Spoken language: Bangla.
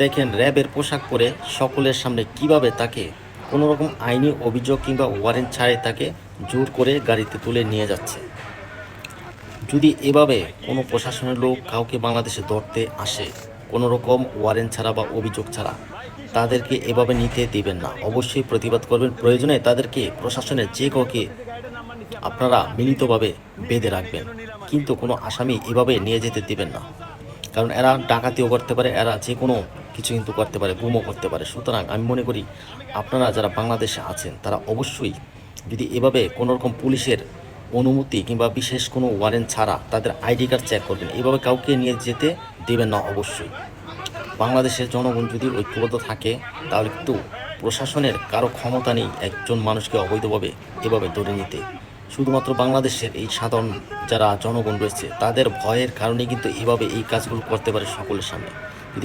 দেখেন র্যাবের পোশাক পরে সকলের সামনে কীভাবে তাকে কোনো রকম আইনি অভিযোগ কিংবা ওয়ারেন্ট ছাড়াই তাকে জোর করে গাড়িতে তুলে নিয়ে যাচ্ছে। যদি এভাবে কোনো প্রশাসনের লোক কাউকে বাংলাদেশে ধরতে আসে কোনো রকম ওয়ারেন্ট ছাড়া বা অভিযোগ ছাড়া, তাদেরকে এভাবে নিতে দিবেন না। অবশ্যই প্রতিবাদ করবেন। প্রয়োজনে তাদেরকে প্রশাসনের যে কাউকে আপনারা মিলিতভাবে বেঁধে রাখবেন, কিন্তু কোনো আসামি এভাবে নিয়ে যেতে দিবেন না। কারণ এরা ডাকাতিও করতে পারে, এরা যে কোনো কিছু কিন্তু করতে পারে, গুমও করতে পারে। সুতরাং আমি মনে করি আপনারা যারা বাংলাদেশে আছেন, তারা অবশ্যই যদি এভাবে কোনো রকম পুলিশের অনুমতি কিংবা বিশেষ কোনো ওয়ারেন্ট ছাড়া তাদের আইডি কার্ড চেক করবেন, এভাবে কাউকে নিয়ে যেতে দেবেন না অবশ্যই। বাংলাদেশের জনগণ যদি ঐক্যবদ্ধ থাকে, তাহলে কিন্তু প্রশাসনের কারও ক্ষমতা নেই একজন মানুষকে অবৈধভাবে এভাবে ধরে নিতে। শুধুমাত্র বাংলাদেশের এই সাধারণ যারা জনগণ রয়েছে, তাদের ভয়ের কারণে কিন্তু এভাবে এই কাজগুলো করতে পারে সকলের সামনে।